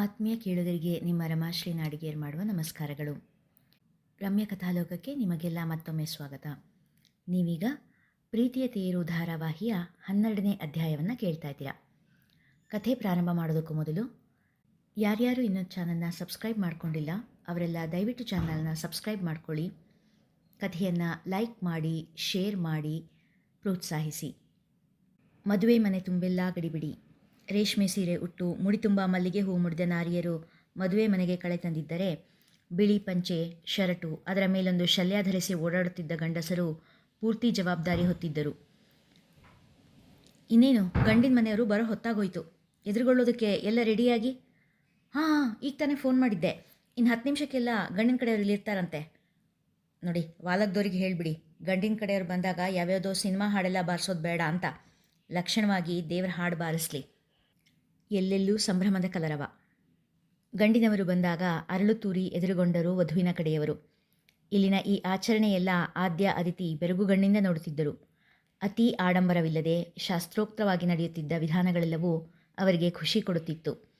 ಆತ್ಮೀಯ ಕೇಳುಗರಿಗೆ ನಿಮ್ಮ ರಮಾಶ್ರೀ ನಾಡಿಗೇರ್ ಮಾಡುವ ನಮಸ್ಕಾರಗಳು. ರಮ್ಯ ಕಥಾಲೋಕಕ್ಕೆ ನಿಮಗೆಲ್ಲ ಮತ್ತೊಮ್ಮೆ ಸ್ವಾಗತ. ನೀವೀಗ ಪ್ರೀತಿಯ ತೇರು ಧಾರಾವಾಹಿಯ ಹನ್ನೆರಡನೇ ಅಧ್ಯಾಯವನ್ನು ಕೇಳ್ತಾ ಇದ್ದೀರಾ. ಕಥೆ ಪ್ರಾರಂಭ ಮಾಡೋದಕ್ಕೂ ಮೊದಲು ಯಾರ್ಯಾರು ಇನ್ನೂ ಚಾನಲ್ನ ಸಬ್ಸ್ಕ್ರೈಬ್ ಮಾಡಿಕೊಂಡಿಲ್ಲ, ಅವರೆಲ್ಲ ದಯವಿಟ್ಟು ಚಾನಲ್ನ ಸಬ್ಸ್ಕ್ರೈಬ್ ಮಾಡ್ಕೊಳ್ಳಿ. ಕಥೆಯನ್ನು ಲೈಕ್ ಮಾಡಿ, ಶೇರ್ ಮಾಡಿ, ಪ್ರೋತ್ಸಾಹಿಸಿ. ಮದುವೆ ಮನೆ ತುಂಬೆಲ್ಲ ಗಡಿಬಿಡಿ. ರೇಷ್ಮೆ ಸೀರೆ ಉಟ್ಟು ಮುಡಿತುಂಬ ಮಲ್ಲಿಗೆ ಹೂ ಮುಡಿದ ನಾರಿಯರು ಮದುವೆ ಮನೆಗೆ ಕಳೆ ತಂದಿದ್ದರೆ, ಬಿಳಿ ಪಂಚೆ, ಶರಟು, ಅದರ ಮೇಲೊಂದು ಶಲ್ಯ ಧರಿಸಿ ಓಡಾಡುತ್ತಿದ್ದ ಗಂಡಸರು ಪೂರ್ತಿ ಜವಾಬ್ದಾರಿ ಹೊತ್ತಿದ್ದರು. ಇನ್ನೇನು, ಗಂಡಿನ ಮನೆಯವರು ಬರೋ ಹೊತ್ತಾಗೋಯ್ತು. ಎದುರುಗೊಳ್ಳೋದಕ್ಕೆ ಎಲ್ಲ ರೆಡಿಯಾಗಿ? ಹಾಂ ಈಗ ತಾನೇ ಫೋನ್ ಮಾಡಿದ್ದೆ. ಇನ್ನು ಹತ್ತು ನಿಮಿಷಕ್ಕೆಲ್ಲ ಗಂಡಿನ ಕಡೆಯವರು ಇಲ್ಲಿರ್ತಾರಂತೆ. ನೋಡಿ ವಾಲಕ್ದವ್ರಿಗೆ ಹೇಳಿಬಿಡಿ. ಗಂಡಿನ ಕಡೆಯವ್ರು ಬಂದಾಗ ಯಾವ್ಯಾವುದೋ ಸಿನಿಮಾ ಹಾಡೆಲ್ಲ ಬಾರಿಸೋದು ಬೇಡ ಅಂತ. ಲಕ್ಷಣವಾಗಿ ದೇವರ ಹಾಡು ಬಾರಿಸಲಿ. ಎಲ್ಲೆಲ್ಲೂ ಸಂಭ್ರಮದ ಕಲರವ. ಗಂಡಿನವರು ಬಂದಾಗ ಅರಳು ತೂರಿ ಎದುರುಗೊಂಡರು ವಧುವಿನ ಕಡೆಯವರು. ಇಲ್ಲಿನ ಈ ಆಚರಣೆಯೆಲ್ಲ ಆದ್ಯ ಅದಿತಿ ಬೆರಗುಗಣ್ಣಿಂದ ನೋಡುತ್ತಿದ್ದರು. ಅತಿ ಆಡಂಬರವಿಲ್ಲದೆ ಶಾಸ್ತ್ರೋಕ್ತವಾಗಿ ನಡೆಯುತ್ತಿದ್ದ ವಿಧಾನಗಳೆಲ್ಲವೂ ಅವರಿಗೆ ಖುಷಿ ಕೊಡುತ್ತಿತ್ತು.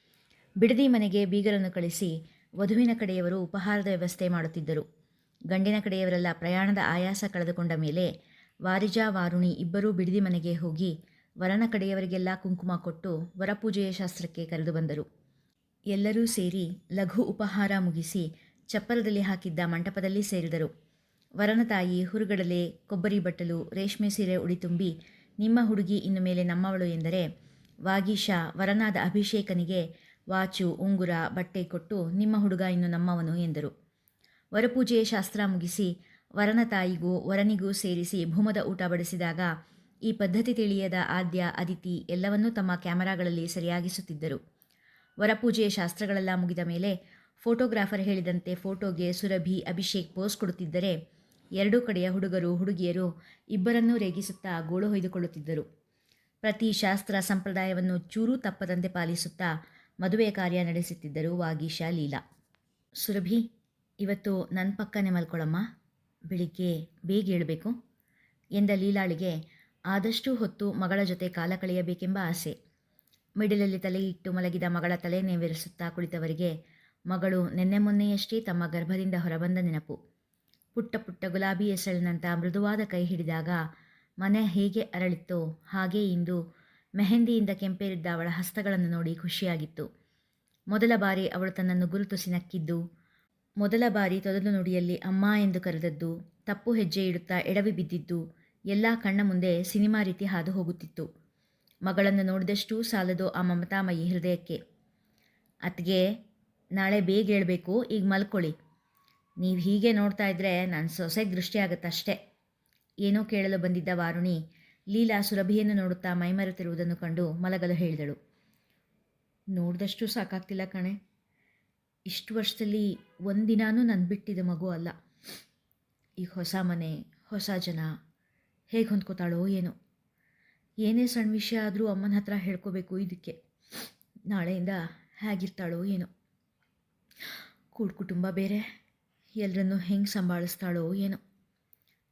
ಬಿಡದಿ ಮನೆಗೆ ಬೀಗರನ್ನು ಕಳಿಸಿ ವಧುವಿನ ಕಡೆಯವರು ಉಪಹಾರದ ವ್ಯವಸ್ಥೆ ಮಾಡುತ್ತಿದ್ದರು. ಗಂಡಿನ ಕಡೆಯವರೆಲ್ಲ ಪ್ರಯಾಣದ ಆಯಾಸ ಕಳೆದುಕೊಂಡ ಮೇಲೆ ವಾರಿಜಾ ವಾರುಣಿ ಇಬ್ಬರೂ ಬಿಡದಿ ಮನೆಗೆ ಹೋಗಿ ವರನ ಕಡೆಯವರಿಗೆಲ್ಲ ಕುಂಕುಮ ಕೊಟ್ಟು ವರಪೂಜೆಯ ಶಾಸ್ತ್ರಕ್ಕೆ ಕರೆದು ಬಂದರು. ಎಲ್ಲರೂ ಸೇರಿ ಲಘು ಉಪಹಾರ ಮುಗಿಸಿ ಚಪ್ಪರದಲ್ಲಿ ಹಾಕಿದ್ದ ಮಂಟಪದಲ್ಲಿ ಸೇರಿದರು. ವರನ ತಾಯಿ ಹುರುಗಡಲೆ, ಕೊಬ್ಬರಿ ಬಟ್ಟಲು, ರೇಷ್ಮೆ ಸೀರೆ ಉಡಿತುಂಬಿ ನಿಮ್ಮ ಹುಡುಗಿ ಇನ್ನು ಮೇಲೆ ನಮ್ಮವಳು ಎಂದರೆ ವಾಗೀಶ ವರನಾದ ಅಭಿಷೇಕನಿಗೆ ವಾಚು, ಉಂಗುರ, ಬಟ್ಟೆ ಕೊಟ್ಟು ನಿಮ್ಮ ಹುಡುಗ ಇನ್ನು ನಮ್ಮವನು ಎಂದರು. ವರಪೂಜೆಯ ಶಾಸ್ತ್ರ ಮುಗಿಸಿ ವರನ ತಾಯಿಗೂ ವರನಿಗೂ ಸೇರಿಸಿ ಭೂಮದ ಊಟ ಬಡಿಸಿದಾಗ ಈ ಪದ್ಧತಿ ತಿಳಿಯದ ಆದ್ಯ, ಅದಿತಿ ಎಲ್ಲವನ್ನೂ ತಮ್ಮ ಕ್ಯಾಮರಾಗಳಲ್ಲಿ ಸರಿಯಾಗಿಸುತ್ತಿದ್ದರು. ವರಪೂಜೆಯ ಶಾಸ್ತ್ರಗಳೆಲ್ಲ ಮುಗಿದ ಮೇಲೆ ಫೋಟೋಗ್ರಾಫರ್ ಹೇಳಿದಂತೆ ಫೋಟೋಗೆ ಸುರಭಿ ಅಭಿಷೇಕ್ ಪೋಸ್ ಕೊಡುತ್ತಿದ್ದರೆ ಎರಡೂ ಕಡೆಯ ಹುಡುಗರು, ಹುಡುಗಿಯರು ಇಬ್ಬರನ್ನೂ ರೇಗಿಸುತ್ತಾ ಗೋಳು ಹೊಯ್ದುಕೊಳ್ಳುತ್ತಿದ್ದರು. ಪ್ರತಿ ಶಾಸ್ತ್ರ ಸಂಪ್ರದಾಯವನ್ನು ಚೂರೂ ತಪ್ಪದಂತೆ ಪಾಲಿಸುತ್ತಾ ಮದುವೆ ಕಾರ್ಯ ನಡೆಸುತ್ತಿದ್ದರು ವಾಗೀಶ ಲೀಲಾ. ಸುರಭಿ, ಇವತ್ತು ನನ್ನ ಪಕ್ಕನೆ ಮಲ್ಕೊಳ್ಳಮ್ಮ ಬೆಳಿಗ್ಗೆ ಬೇಗ ಹೇಳಬೇಕು ಎಂದ ಲೀಲಾಳಿಗೆ ಆದಷ್ಟು ಹೊತ್ತು ಮಗಳ ಜೊತೆ ಕಾಲ ಕಳೆಯಬೇಕೆಂಬ ಆಸೆ. ಮಿಡಿಲಲ್ಲಿ ತಲೆಯಿಟ್ಟು ಮಲಗಿದ ಮಗಳ ತಲೆ ನೇವೆರಿಸುತ್ತಾ ಕುಳಿತವರಿಗೆ ಮಗಳು ನಿನ್ನೆ ಮೊನ್ನೆಯಷ್ಟೇ ತಮ್ಮ ಗರ್ಭದಿಂದ ಹೊರಬಂದ ನೆನಪು. ಪುಟ್ಟ ಪುಟ್ಟ ಗುಲಾಬಿ ಎಸಳಿನಂಥ ಮೃದುವಾದ ಕೈ ಹಿಡಿದಾಗ ಮನೆ ಹೇಗೆ ಅರಳಿತ್ತೋ ಹಾಗೇ ಇಂದು ಮೆಹಂದಿಯಿಂದ ಕೆಂಪೇರಿದ್ದ ಅವಳ ಹಸ್ತಗಳನ್ನು ನೋಡಿ ಖುಷಿಯಾಗಿತ್ತು. ಮೊದಲ ಬಾರಿ ಅವಳು ತನ್ನನ್ನು ಗುರುತಿಸಿ ನಕ್ಕಿದ್ದು ಮೊದಲ ಬಾರಿ ತೊದಲು ನುಡಿಯಲ್ಲಿ ಅಮ್ಮ ಎಂದು ಕರೆದದ್ದು, ತಪ್ಪು ಹೆಜ್ಜೆ ಇಡುತ್ತಾ ಎಡವಿ ಬಿದ್ದಿದ್ದು ಎಲ್ಲ ಕಣ್ಣ ಮುಂದೆ ಸಿನಿಮಾ ರೀತಿ ಹಾದು ಹೋಗುತ್ತಿತ್ತು. ಮಗಳನ್ನು ನೋಡಿದಷ್ಟು ಸಾಲದು ಆ ಮಮತಾಮಯಿ ಹೃದಯಕ್ಕೆ. ಅತ್ಗೆ ನಾಳೆ ಬೇಗ ಹೇಳಬೇಕು ಈಗ ಮಲ್ಕೊಳ್ಳಿ. ನೀವು ಹೀಗೆ ನೋಡ್ತಾ ಇದ್ದರೆ ನನ್ನ ಸೊಸೆ ದೃಷ್ಟಿ ಆಗುತ್ತಷ್ಟೇ. ಏನೋ ಕೇಳಲು ಬಂದಿದ್ದ ವಾರುಣಿ ಲೀಲಾ ಸುರಭಿಯನ್ನು ನೋಡುತ್ತಾ ಮೈಮರೆತಿರುವುದನ್ನು ಕಂಡು ಮಲಗಲು ಹೇಳಿದಳು. ನೋಡಿದಷ್ಟು ಸಾಕಾಗ್ತಿಲ್ಲ ಕಣೆ. ಇಷ್ಟು ವರ್ಷದಲ್ಲಿ ಒಂದಿನಾನೂ ನನ್ನ ಬಿಟ್ಟಿದ ಮಗು ಅಲ್ಲ. ಈಗ ಹೊಸ ಮನೆ, ಹೊಸ ಜನ ಹೇಗೆ ಹೊಂದ್ಕೋತಾಳೋ ಏನೋ. ಏನೇ ಸಣ್ಣ ವಿಷಯ ಆದರೂ ಅಮ್ಮನ ಹತ್ರ ಹೇಳ್ಕೋಬೇಕು ಇದಕ್ಕೆ. ನಾಳೆಯಿಂದ ಹೇಗಿರ್ತಾಳೋ ಏನೋ. ಕೂಡ್ ಕುಟುಂಬ ಬೇರೆ ಎಲ್ಲರನ್ನೂ ಹೆಂಗೆ ಸಂಭಾಳಿಸ್ತಾಳೋ ಏನೋ.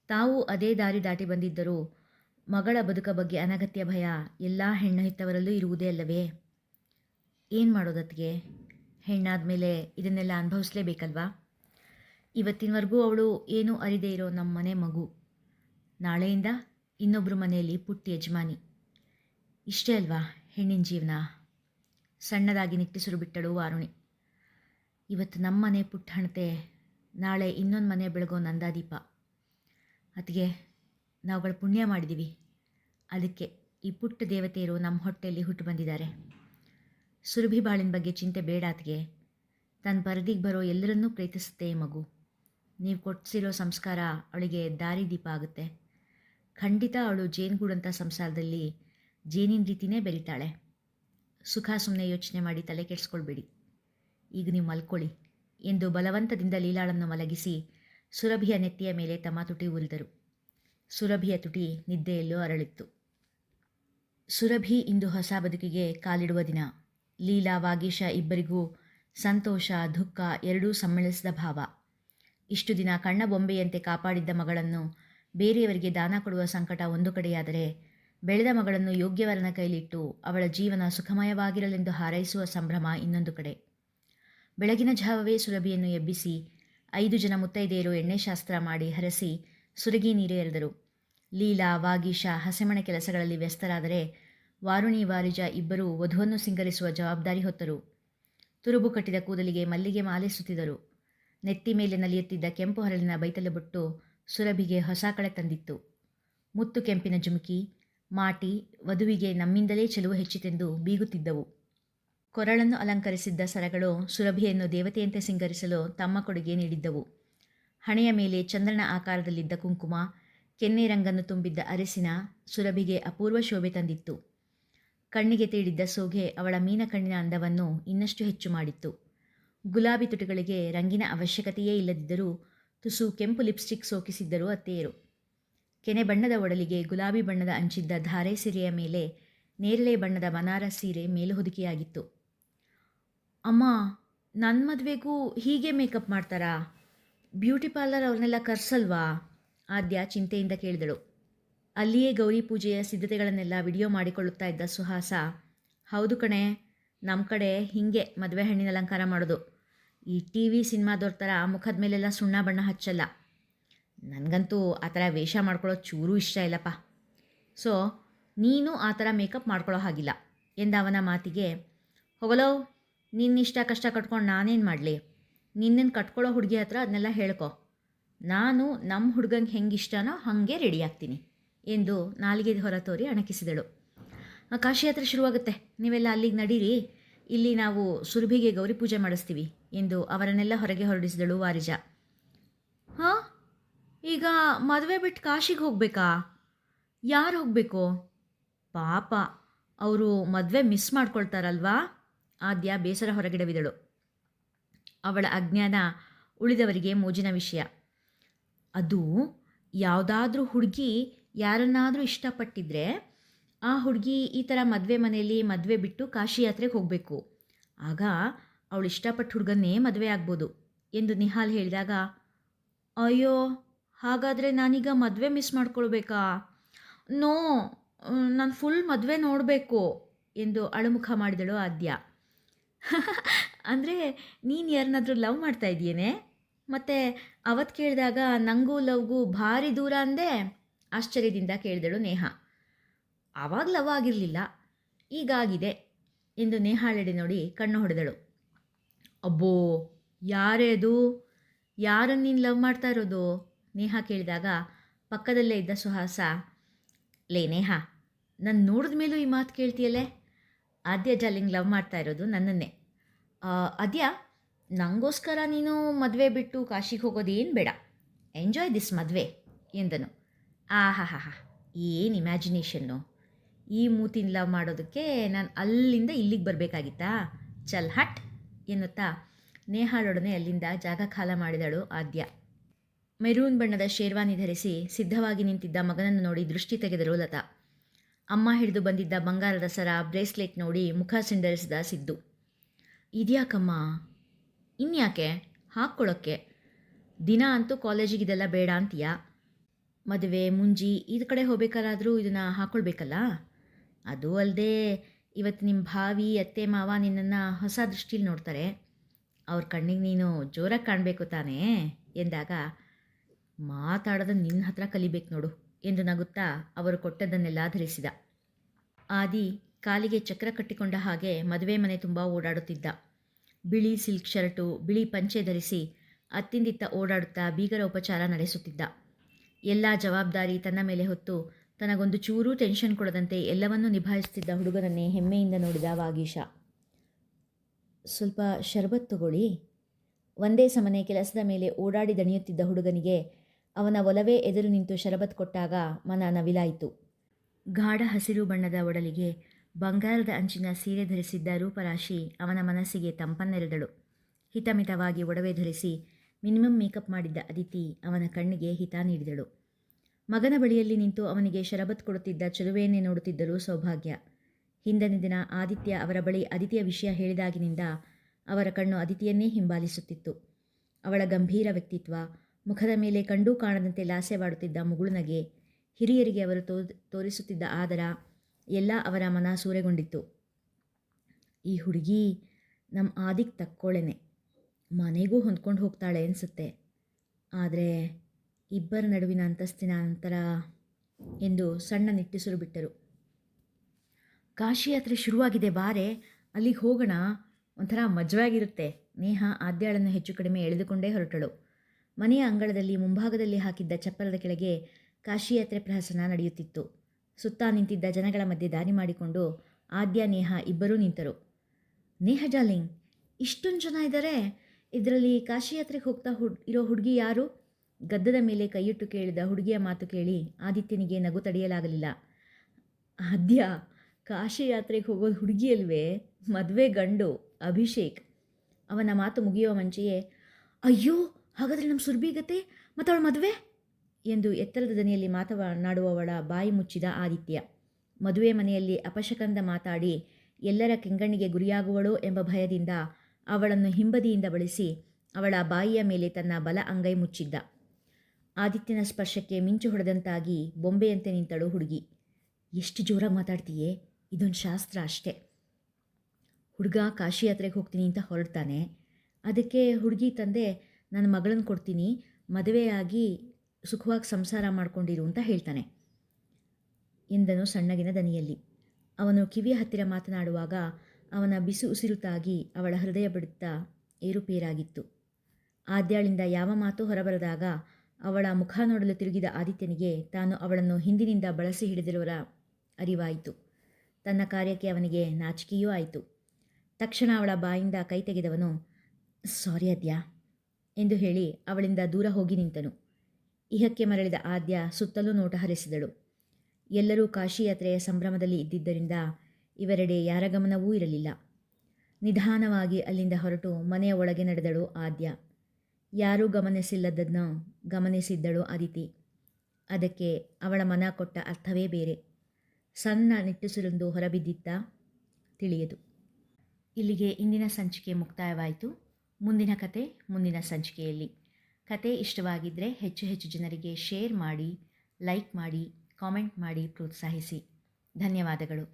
ತಾವು ಅದೇ ದಾರಿ ದಾಟಿ ಬಂದಿದ್ದರೂ ಮಗಳ ಬದುಕ ಬಗ್ಗೆ ಅನಗತ್ಯ ಭಯ ಎಲ್ಲ ಹೆಣ್ಣು ಹಿತ್ತವರಲ್ಲೂ ಇರುವುದೇ ಅಲ್ಲವೇ? ಏನು ಮಾಡೋದತ್ತಿಗೆ ಹೆಣ್ಣಾದ ಮೇಲೆ ಇದನ್ನೆಲ್ಲ ಅನುಭವಿಸ್ಲೇಬೇಕಲ್ವಾ? ಇವತ್ತಿನವರೆಗೂ ಅವಳು ಏನೂ ಅರಿದೇ ಇರೋ ನಮ್ಮ ಮನೆ ಮಗು. ನಾಳೆಯಿಂದ ಇನ್ನೊಬ್ಬರು ಮನೆಯಲ್ಲಿ ಪುಟ್ಟಿ ಯಜಮಾನಿ. ಇಷ್ಟೇ ಅಲ್ವಾ, ಹೆಣ್ಣಿನ ಜೀವನ? ಸಣ್ಣದಾಗಿ ನಿಟ್ಟಿಸಿರು ಬಿಟ್ಟಳು ವಾರುಣಿ. ಇವತ್ತು ನಮ್ಮ ಮನೆ ಪುಟ್ಟ ಹಣತೆ, ನಾಳೆ ಇನ್ನೊಂದು ಮನೆ ಬೆಳಗೋ ನಂದಾದೀಪ. ಅದಕ್ಕೆ ನಾವುಗಳು ಪುಣ್ಯ ಮಾಡಿದ್ದೀವಿ ಅದಕ್ಕೆ ಈ ಪುಟ್ಟ ದೇವತೆಯರು ನಮ್ಮ ಹೊಟ್ಟೆಯಲ್ಲಿ ಹುಟ್ಟು ಬಂದಿದ್ದಾರೆ. ಸುರಭಿ ಬಾಳಿನ ಬಗ್ಗೆ ಚಿಂತೆ ಬೇಡ ಅದಕ್ಕೆ ತನ್ನ ಪರದಿಗೆ ಬರೋ ಎಲ್ಲರನ್ನೂ ಪ್ರೀತಿಸುತ್ತೆ ಮಗು. ನೀವು ಕೊಟ್ಟಿಸಿರೋ ಸಂಸ್ಕಾರ ಅವಳಿಗೆ ದಾರಿದೀಪ ಆಗುತ್ತೆ. ಖಂಡಿತ ಅವಳು ಜೇನುಗೂಡಂಥ ಸಂಸಾರದಲ್ಲಿ ಜೇನಿನ ರೀತಿಯೇ ಬೆರೀತಾಳೆ ಸುಖ ಸುಮ್ಮನೆ ಯೋಚನೆ ಮಾಡಿ ತಲೆ ಕೆಡಿಸ್ಕೊಳ್ಬೇಡಿ. ಈಗ ನೀವು ಮಲ್ಕೊಳ್ಳಿ ಎಂದು ಬಲವಂತದಿಂದ ಲೀಲಾಳನ್ನು ಮಲಗಿಸಿ ಸುರಭಿಯ ನೆತ್ತಿಯ ಮೇಲೆ ತಮ್ಮ ತುಟಿ ಉರಿದರು ಸುರಭಿಯ ತುಟಿ ನಿದ್ದೆಯಲ್ಲೂ ಅರಳಿತ್ತು. ಸುರಭಿ ಇಂದು ಹೊಸ ಬದುಕಿಗೆ ಕಾಲಿಡುವ ದಿನ. ಲೀಲಾ, ವಾಗೀಶ ಇಬ್ಬರಿಗೂ ಸಂತೋಷ, ದುಃಖ ಎರಡೂ ಸಮ್ಮಿಳಿಸಿದ ಭಾವ. ಇಷ್ಟು ದಿನ ಕಣ್ಣ ಬೊಂಬೆಯಂತೆ ಕಾಪಾಡಿದ್ದ ಮಗಳನ್ನು ಬೇರೆಯವರಿಗೆ ದಾನ ಕೊಡುವ ಸಂಕಟ ಒಂದು ಕಡೆಯಾದರೆ ಬೆಳೆದ ಮಗಳನ್ನು ಯೋಗ್ಯವರನ ಕೈಲಿಟ್ಟು ಅವಳ ಜೀವನ ಸುಖಮಯವಾಗಿರಲೆಂದು ಹಾರೈಸುವ ಸಂಭ್ರಮ ಇನ್ನೊಂದು ಕಡೆ. ಬೆಳಗಿನ ಜಾವವೇ ಸುರಭಿಯನ್ನು ಎಬ್ಬಿಸಿ ಐದು ಜನ ಮುತ್ತೈದೆಯರು ಎಣ್ಣೆ ಶಾಸ್ತ್ರ ಮಾಡಿ ಹರಸಿ ಸುರಗಿ ನೀರು ಎರೆದರು. ಲೀಲಾ, ವಾಗೀಶ, ಹಸೆಮಣೆ ಕೆಲಸಗಳಲ್ಲಿ ವ್ಯಸ್ತರಾದರೆ ವಾರುಣಿ, ವಾರಿಜ ಇಬ್ಬರೂ ವಧುವನ್ನು ಸಿಂಗರಿಸುವ ಜವಾಬ್ದಾರಿ ಹೊತ್ತರು. ತುರುಬು ಕಟ್ಟಿದ ಕೂದಲಿಗೆ ಮಲ್ಲಿಗೆ ಮಾಲೆ ಸುತ್ತಿದರು. ನೆತ್ತಿ ಮೇಲೆ ನಲಿಯುತ್ತಿದ್ದ ಕೆಂಪು ಹರಳಿನ ಬೈತಲೆ ಬೊಟ್ಟು ಸುರಭಿಗೆ ಹೊಸ ಕಳೆ ತಂದಿತ್ತು. ಮುತ್ತು ಕೆಂಪಿನ ಜುಮುಕಿ, ಮಾಟಿ, ವಧುವಿಗೆ ನಮ್ಮಿಂದಲೇ ಚೆಲುವು ಹೆಚ್ಚಿತೆಂದು ಬೀಗುತ್ತಿದ್ದವು. ಕೊರಳನ್ನು ಅಲಂಕರಿಸಿದ್ದ ಸರಗಳು ಸುರಭಿಯನ್ನು ದೇವತೆಯಂತೆ ಸಿಂಗರಿಸಲು ತಮ್ಮ ಕೊಡುಗೆ ನೀಡಿದ್ದವು. ಹಣೆಯ ಮೇಲೆ ಚಂದ್ರನ ಆಕಾರದಲ್ಲಿದ್ದ ಕುಂಕುಮ, ಕೆನ್ನೆ ರಂಗನ್ನು ತುಂಬಿದ್ದ ಅರಸಿನ ಸುರಭಿಗೆ ಅಪೂರ್ವ ಶೋಭೆ ತಂದಿತ್ತು. ಕಣ್ಣಿಗೆ ತೀಡಿದ್ದ ಸೋಗೆ ಅವಳ ಮೀನ ಕಣ್ಣಿನ ಅಂದವನ್ನು ಇನ್ನಷ್ಟು ಹೆಚ್ಚು ಮಾಡಿತ್ತು. ಗುಲಾಬಿ ತುಟಿಗಳಿಗೆ ರಂಗಿನ ಅವಶ್ಯಕತೆಯೇ ಇಲ್ಲದಿದ್ದರೂ ತುಸು ಕೆಂಪು ಲಿಪ್ಸ್ಟಿಕ್ ಸೋಕಿಸಿದ್ದರು ಅತ್ತೆಯರು ಕೆನೆ ಬಣ್ಣದ ಒಡಲಿಗೆ ಗುಲಾಬಿ ಬಣ್ಣದ ಅಂಚಿದ್ದ ಧಾರೆ ಸೀರೆಯ ಮೇಲೆ ನೇರಳೆ ಬಣ್ಣದ ಬನಾರಸ್ ಸೀರೆ ಮೇಲುಹೊದಿಕೆಯಾಗಿತ್ತು. ಅಮ್ಮ ನನ್ನ ಮದುವೆಗೂ ಹೀಗೆ ಮೇಕಪ್ ಮಾಡ್ತಾರಾ? ಬ್ಯೂಟಿ ಪಾರ್ಲರ್ ಅವ್ರನ್ನೆಲ್ಲ ಕರ್ಸಲ್ವಾ? ಆದ್ಯ ಚಿಂತೆಯಿಂದ ಕೇಳಿದಳು. ಅಲ್ಲಿಯೇ ಗೌರಿ ಪೂಜೆಯ ಸಿದ್ಧತೆಗಳನ್ನೆಲ್ಲ ವಿಡಿಯೋ ಮಾಡಿಕೊಳ್ಳುತ್ತಾ ಇದ್ದ ಸುಹಾಸ, ಹೌದು ಕಣೆ ನಮ್ಮ ಕಡೆ ಹೀಗೆ ಮದುವೆ ಹಣ್ಣಿನ ಅಲಂಕಾರ ಮಾಡೋದು. ಈ ಟಿ ವಿ ಸಿನಿಮಾದವ್ರ ಥರ ಮುಖದ ಮೇಲೆಲ್ಲ ಸುಣ್ಣ ಬಣ್ಣ ಹಚ್ಚಲ್ಲ. ನನಗಂತೂ ಆ ಥರ ವೇಷ ಮಾಡ್ಕೊಳ್ಳೋ ಚೂರೂ ಇಷ್ಟ ಇಲ್ಲಪ್ಪ. ಸೊ ನೀನು ಆ ಥರ ಮೇಕಪ್ ಮಾಡ್ಕೊಳ್ಳೋ ಹಾಗಿಲ್ಲ. ಎಂದ ಅವನ ಮಾತಿಗೆ, ಹೋಗಲೋ ನಿನ್ನ ಇಷ್ಟ ಕಷ್ಟ ಕಟ್ಕೊಂಡು ನಾನೇನು ಮಾಡಲಿ? ನಿನ್ನನ್ನು ಕಟ್ಕೊಳ್ಳೋ ಹುಡುಗಿ ಹತ್ರ ಅದನ್ನೆಲ್ಲ ಹೇಳ್ಕೊ. ನಾನು ನಮ್ಮ ಹುಡುಗಂಗೆ ಹೆಂಗೆ ಇಷ್ಟನೋ ಹಾಗೆ ರೆಡಿ ಆಗ್ತೀನಿ, ಎಂದು ನಾಲಿಗೆ ಹೊರ ತೋರಿ ಅಣಕಿಸಿದಳು. ಕಾಶಿ ಹತ್ರ ಶುರುವಾಗುತ್ತೆ. ನೀವೆಲ್ಲ ಅಲ್ಲಿಗೆ ನಡೀರಿ. ಇಲ್ಲಿ ನಾವು ಸುರಭಿಗೆ ಗೌರಿ ಪೂಜೆ ಮಾಡಿಸ್ತೀವಿ ಎಂದು ಅವರನ್ನೆಲ್ಲ ಹೊರಗೆ ಹೊರಡಿಸಿದಳು ವಾರಿಜ. ಹಾಂ? ಈಗ ಮದುವೆ ಬಿಟ್ಟು ಕಾಶಿಗೆ ಹೋಗಬೇಕಾ? ಯಾರು ಹೋಗಬೇಕು? ಪಾಪ, ಅವರು ಮದುವೆ ಮಿಸ್ ಮಾಡ್ಕೊಳ್ತಾರಲ್ವಾ? ಆದ್ಯ ಬೇಸರ ಹೊರಗಿಡವಿದಳು. ಅವಳ ಅಜ್ಞಾನ ಉಳಿದವರಿಗೆ ಮೋಜಿನ ವಿಷಯ. ಅದು ಯಾವುದಾದ್ರೂ ಹುಡುಗಿ ಯಾರನ್ನಾದರೂ ಇಷ್ಟಪಟ್ಟಿದ್ರೆ ಆ ಹುಡುಗಿ ಈ ಥರ ಮದುವೆ ಮನೆಯಲ್ಲಿ ಮದುವೆ ಬಿಟ್ಟು ಕಾಶಿ ಯಾತ್ರೆಗೆ ಹೋಗಬೇಕು. ಆಗ ಅವಳು ಇಷ್ಟಪಟ್ಟ ಹುಡುಗನ್ನೇ ಮದುವೆ ಆಗ್ಬೋದು ಎಂದು ನಿಹಾಲ್ ಹೇಳಿದಾಗ, ಅಯ್ಯೋ, ಹಾಗಾದರೆ ನಾನೀಗ ಮದುವೆ ಮಿಸ್ ಮಾಡ್ಕೊಳ್ಬೇಕಾ? ನೋ, ನಾನು ಫುಲ್ ಮದುವೆ ನೋಡಬೇಕು, ಎಂದು ಅಳುಮುಖ ಮಾಡಿದಳು ಆದ್ಯ. ಅಂದರೆ ನೀನು ಯಾರನ್ನಾದರೂ ಲವ್ ಮಾಡ್ತಾ ಇದೆಯೇನೆ ಮತ್ತು ಅವತ್ತು ಕೇಳಿದಾಗ ನನಗೂ ಲವ್ಗೂ ಭಾರಿ ದೂರ ಅಂದೆ? ಆಶ್ಚರ್ಯದಿಂದ ಕೇಳಿದಳು ನೇಹ. ಆವಾಗ ಲವ್ ಆಗಿರಲಿಲ್ಲ. ಈಗಾಗಿದೆ. ಎಂದು ನೇಹಾಳೆಡೆ ನೋಡಿ ಕಣ್ಣು ಹೊಡೆದಳು. ಅಬ್ಬೋ, ಯಾರೇ ಅದು? ಯಾರನ್ನು ನೀನು ಲವ್ ಮಾಡ್ತಾ ಇರೋದು? ನೇಹಾ ಕೇಳಿದಾಗ ಪಕ್ಕದಲ್ಲೇ ಇದ್ದ ಸುಹಾಸ, ಲೇ ನೇಹಾ, ನಾನು ನೋಡಿದ ಮೇಲೂ ಈ ಮಾತು ಕೇಳ್ತೀಯಲ್ಲೇ? ಆದ್ಯ ಜಾಲಿಂಗ್ ಲವ್ ಮಾಡ್ತಾ ಇರೋದು ನನ್ನನ್ನೇ. ಅದ್ಯ ನನಗೋಸ್ಕರ ನೀನು ಮದುವೆ ಬಿಟ್ಟು ಕಾಶಿಗೆ ಹೋಗೋದು ಏನು ಬೇಡ. ಎಂಜಾಯ್ ದಿಸ್ ಮದುವೆ, ಎಂದನು. ಆಹಾ ಹಾ ಹಾ ಏನು ಇಮ್ಯಾಜಿನೇಷನ್ನು ಈ ಮೂತಿನ ಲವ್ ಮಾಡೋದಕ್ಕೆ ನಾನು ಅಲ್ಲಿಂದ ಇಲ್ಲಿಗೆ ಬರಬೇಕಾಗಿತ್ತಾ? ಚಲ್ ಹಟ್ ಎನ್ನುತ್ತಾ ನೇಹಾಳೊಡನೆ ಅಲ್ಲಿಂದ ಜಾಗ ಖಾಲ ಮಾಡಿದಳು ಆದ್ಯ. ಮೆರೂನ್ ಬಣ್ಣದ ಶೇರ್ವಾನಿ ಧರಿಸಿ ಸಿದ್ಧವಾಗಿ ನಿಂತಿದ್ದ ಮಗನನ್ನು ನೋಡಿ ದೃಷ್ಟಿ ತೆಗೆದರು ಲತಾ. ಅಮ್ಮ ಹಿಡಿದು ಬಂದಿದ್ದ ಬಂಗಾರದ ಸರ, ಬ್ರೇಸ್ಲೆಟ್ ನೋಡಿ ಮುಖ ಸಿಂಡರಿಸಿದ ಸಿದ್ದು. ಇದ್ಯಾಕಮ್ಮ? ಇನ್ಯಾಕೆ? ಹಾಕ್ಕೊಳ್ಳೋಕ್ಕೆ ದಿನ ಅಂತೂ ಕಾಲೇಜಿಗೆ ಇದೆಲ್ಲ ಬೇಡ ಅಂತೀಯ? ಮದುವೆ, ಮುಂಜಿ, ಇದು ಕಡೆ ಹೋಗ್ಬೇಕಾದ್ರೂ ಇದನ್ನು ಹಾಕ್ಕೊಳ್ಬೇಕಲ್ಲ ಅದು ಅಲ್ಲದೆ ಇವತ್ತು ನಿಮ್ಮ ಭಾವಿ, ಅತ್ತೆ, ಮಾವ ನಿನ್ನನ್ನು ಹೊಸ ದೃಷ್ಟಿಲಿ ನೋಡ್ತಾರೆ. ಅವ್ರ ಕಣ್ಣಿಗೆ ನೀನು ಜೋರಾಗಿ ಕಾಣಬೇಕು ತಾನೇ ಎಂದಾಗ ಮಾತಾಡೋದನ್ನು ನಿನ್ನ ಹತ್ರ ಕಲಿಬೇಕು ನೋಡು ಎಂದು ನಗುತ್ತಾ ಅವರು ಕೊಟ್ಟದ್ದನ್ನೆಲ್ಲ ಧರಿಸಿದ. ಆದಿ ಕಾಲಿಗೆ ಚಕ್ರ ಕಟ್ಟಿಕೊಂಡ ಹಾಗೆ ಮದುವೆ ಮನೆ ತುಂಬ ಓಡಾಡುತ್ತಿದ್ದ. ಬಿಳಿ ಸಿಲ್ಕ್ ಶರ್ಟು, ಬಿಳಿ ಪಂಚೆ ಧರಿಸಿ ಅತ್ತಿಂದಿತ್ತ ಓಡಾಡುತ್ತಾ ಬೀಗರ ಉಪಚಾರ ನಡೆಸುತ್ತಿದ್ದ. ಎಲ್ಲ ಜವಾಬ್ದಾರಿ ತನ್ನ ಮೇಲೆ ಹೊತ್ತು ತನಗೊಂದು ಚೂರೂ ಟೆನ್ಷನ್ ಕೊಡದಂತೆ ಎಲ್ಲವನ್ನೂ ನಿಭಾಯಿಸುತ್ತಿದ್ದ ಹುಡುಗನನ್ನೇ ಹೆಮ್ಮೆಯಿಂದ ನೋಡಿದ ವಾಗೀಶ. ಸ್ವಲ್ಪ ಶರಬತ್ ತಗೊಳ್ಳಿ. ಒಂದೇ ಸಮನೆ ಕೆಲಸದ ಮೇಲೆ ಓಡಾಡಿ ದಣಿಯುತ್ತಿದ್ದ ಹುಡುಗನಿಗೆ ಅವನ ಒಲವೇ ಎದುರು ನಿಂತು ಶರಬತ್ ಕೊಟ್ಟಾಗ ಮನ ನವಿಲಾಯಿತು. ಗಾಢ ಹಸಿರು ಬಣ್ಣದ ಒಡಲಿಗೆ ಬಂಗಾರದ ಅಂಚಿನ ಸೀರೆ ಧರಿಸಿದ್ದ ರೂಪರಾಶಿ ಅವನ ಮನಸ್ಸಿಗೆ ತಂಪನ್ನೆರೆದಳು. ಹಿತಮಿತವಾಗಿ ಒಡವೆ ಧರಿಸಿ ಮಿನಿಮಮ್ ಮೇಕಪ್ ಮಾಡಿದ್ದ ಅದಿತಿ ಅವನ ಕಣ್ಣಿಗೆ ಹಿತ ನೀಡಿದಳು. ಮಗನ ಬಳಿಯಲ್ಲಿ ನಿಂತು ಅವನಿಗೆ ಶರಬತ್ ಕೊಡುತ್ತಿದ್ದ ಚಲುವೆಯನ್ನೇ ನೋಡುತ್ತಿದ್ದರು ಸೌಭಾಗ್ಯ. ಹಿಂದಿನ ದಿನ ಆದಿತ್ಯ ಅವರ ಬಳಿ ಅದಿತಿಯ ವಿಷಯ ಹೇಳಿದಾಗಿನಿಂದ ಅವರ ಕಣ್ಣು ಅದಿತಿಯನ್ನೇ ಹಿಂಬಾಲಿಸುತ್ತಿತ್ತು. ಅವಳ ಗಂಭೀರ ವ್ಯಕ್ತಿತ್ವ, ಮುಖದ ಮೇಲೆ ಕಂಡೂ ಕಾಣದಂತೆ ಲಾಸ್ಯವಾಡುತ್ತಿದ್ದ ಮುಗುಳುನಗೆ ಹಿರಿಯರಿಗೆ ಅವರು ತೋ, ತೋರಿಸುತ್ತಿದ್ದ ಆದರ ಎಲ್ಲ ಅವರ ಮನ ಸೂರೆಗೊಂಡಿತ್ತು. ಈ ಹುಡುಗಿ ನಮ್ಮ ಆದಿಕ್ ತಕ್ಕೊಳ್ಳೇನೆ ಮನೆಗೂ ಹೊಂದ್ಕೊಂಡು ಹೋಗ್ತಾಳೆ ಅನಿಸುತ್ತೆ. ಆದರೆ ಇಬ್ಬರ ನಡುವಿನ ಅಂತಸ್ತಿನ ಅಂತರ ಎಂದು ಸಣ್ಣ ನಿಟ್ಟುಸಿರು ಬಿಟ್ಟರು. ಕಾಶಿಯಾತ್ರೆ ಶುರುವಾಗಿದೆ ಬಾರೆ, ಅಲ್ಲಿಗೆ ಹೋಗೋಣ. ಒಂಥರ ಮಜವಾಗಿರುತ್ತೆ. ನೇಹ ಆದ್ಯಾಳನ್ನು ಹೆಚ್ಚು ಕಡಿಮೆ ಎಳೆದುಕೊಂಡೇ ಹೊರಟಳು. ಮನೆಯ ಅಂಗಳದಲ್ಲಿ ಮುಂಭಾಗದಲ್ಲಿ ಹಾಕಿದ್ದ ಚಪ್ಪಲದ ಕೆಳಗೆ ಕಾಶಿಯಾತ್ರೆ ಪ್ರಹಸನ ನಡೆಯುತ್ತಿತ್ತು. ಸುತ್ತ ನಿಂತಿದ್ದ ಜನಗಳ ಮಧ್ಯೆ ದಾರಿ ಮಾಡಿಕೊಂಡು ಆದ್ಯ, ನೇಹ ಇಬ್ಬರೂ ನಿಂತರು. ನೇಹ ಜಾಲಿಂಗ್ ಇಷ್ಟೊಂದು ಜನ ಇದ್ದಾರೆ ಇದರಲ್ಲಿ ಕಾಶಿಯಾತ್ರೆಗೆ ಹೋಗ್ತಾ ಹುಡ್, ಇರೋ ಹುಡುಗಿ ಯಾರು? ಗದ್ದದ ಮೇಲೆ ಕೈಯಿಟ್ಟು ಕೇಳಿದ ಹುಡುಗಿಯ ಮಾತು ಕೇಳಿ ಆದಿತ್ಯನಿಗೆ ನಗು ತಡೆಯಲಾಗಲಿಲ್ಲ. ಆದ್ಯ ಕಾಶಿ ಯಾತ್ರೆಗೆ ಹೋಗೋದು ಹುಡುಗಿಯಲ್ವೇ ಮದುವೆ ಗಂಡು, ಅಭಿಷೇಕ್. ಅವನ ಮಾತು ಮುಗಿಯುವ ಮುಂಚೆಯೇ, ಅಯ್ಯೋ, ಹಾಗಾದರೆ ನಮ್ಮ ಸುರ್ಬಿಗತೆ ಮತ್ತು ಅವಳ ಮದುವೆ? ಎಂದು ಎತ್ತರದ ದನಿಯಲ್ಲಿ ಮಾತನಾಡುವವಳ ಬಾಯಿ ಮುಚ್ಚಿದ ಆದಿತ್ಯ. ಮದುವೆ ಮನೆಯಲ್ಲಿ ಅಪಶಕಂದ ಮಾತಾಡಿ, ಎಲ್ಲರ ಕೆಂಗಣ್ಣಿಗೆ ಗುರಿಯಾಗುವಳೋ ಎಂಬ ಭಯದಿಂದ ಅವಳನ್ನು ಹಿಂಬದಿಯಿಂದ ಬಳಸಿ ಅವಳ ಬಾಯಿಯ ಮೇಲೆ ತನ್ನ ಬಲ ಅಂಗೈ ಮುಚ್ಚಿದ್ದ. ಆದಿತ್ಯನ ಸ್ಪರ್ಶಕ್ಕೆ ಮಿಂಚು ಹೊಡೆದಂತಾಗಿ ಬೊಂಬೆಯಂತೆ ನಿಂತಳು ಹುಡುಗಿ. ಎಷ್ಟು ಜೋರಾಗಿ ಮಾತಾಡ್ತೀಯೇ? ಇದೊಂದು ಶಾಸ್ತ್ರ ಅಷ್ಟೇ. ಹುಡುಗ ಕಾಶಿ ಯಾತ್ರೆಗೆ ಹೋಗ್ತೀನಿ ಅಂತ ಹೊರಡ್ತಾನೆ. ಅದಕ್ಕೆ ಹುಡುಗಿ ತಂದೆ ನನ್ನ ಮಗಳನ್ನ ಕೊಡ್ತೀನಿ, ಮದುವೆಯಾಗಿ ಸುಖವಾಗಿ ಸಂಸಾರ ಮಾಡಿಕೊಂಡಿರು ಅಂತ ಹೇಳ್ತಾನೆ. ಎಂದನು ಸಣ್ಣಗಿನ ದನಿಯಲ್ಲಿ. ಅವನು ಕಿವಿಯ ಹತ್ತಿರ ಮಾತನಾಡುವಾಗ ಅವನ ಬಿಸಿ ಉಸಿರು ತಾಗಿ ಅವಳ ಹೃದಯ ಬಿಡುತ್ತಾ ಏರುಪೇರಾಗಿತ್ತು. ಆದ್ಯಾಳಿಂದ ಯಾವ ಮಾತು ಹೊರಬರದಾಗ ಅವಳ ಮುಖ ನೋಡಲು ತಿರುಗಿದ ಆದಿತ್ಯನಿಗೆ ತಾನು ಅವಳನ್ನು ಹಿಂದಿನಿಂದ ಬಳಸಿ ಹಿಡಿದಿರುವರ ಅರಿವಾಯಿತು. ತನ್ನ ಕಾರ್ಯಕ್ಕೆ ಅವನಿಗೆ ನಾಚಿಕೆಯೂ ಆಯಿತು. ತಕ್ಷಣ ಅವಳ ಬಾಯಿಂದ ಕೈ ತೆಗೆದವನು, ಸಾರಿ ಅದ್ಯಾ ಎಂದು ಹೇಳಿ ಅವಳಿಂದ ದೂರ ಹೋಗಿ ನಿಂತನು. ಇಹಕ್ಕೆ ಮರಳಿದ ಆದ್ಯ ಸುತ್ತಲೂ ನೋಟ ಹರಿಸಿದಳು. ಎಲ್ಲರೂ ಕಾಶಿ ಯಾತ್ರೆಯ ಸಂಭ್ರಮದಲ್ಲಿ ಇದ್ದಿದ್ದರಿಂದ ಇವರೆಡೆ ಯಾರ ಗಮನವೂ ಇರಲಿಲ್ಲ. ನಿಧಾನವಾಗಿ ಅಲ್ಲಿಂದ ಹೊರಟು ಮನೆಯ ಒಳಗೆ ನಡೆದಳು ಆದ್ಯ. ಯಾರೂ ಗಮನಿಸಿಲ್ಲದನ್ನು ಗಮನಿಸಿದ್ದಳು ಅದಿತಿ. ಅದಕ್ಕೆ ಅವಳ ಮನ ಕೊಟ್ಟ ಅರ್ಥವೇ ಬೇರೆ. ಸಣ್ಣ ನಿಟ್ಟುಸಿರೊಂದು ಹೊರಬಿದ್ದಿತ್ತ ತಿಳಿಯದು. ಇಲ್ಲಿಗೆ ಇಂದಿನ ಸಂಚಿಕೆ ಮುಕ್ತಾಯವಾಯಿತು. ಮುಂದಿನ ಕತೆ ಮುಂದಿನ ಸಂಚಿಕೆಯಲ್ಲಿ. ಕತೆ ಇಷ್ಟವಾಗಿದ್ದರೆ ಹೆಚ್ಚು ಹೆಚ್ಚು ಜನರಿಗೆ ಶೇರ್ ಮಾಡಿ, ಲೈಕ್ ಮಾಡಿ, ಕಾಮೆಂಟ್ ಮಾಡಿ, ಪ್ರೋತ್ಸಾಹಿಸಿ. ಧನ್ಯವಾದಗಳು.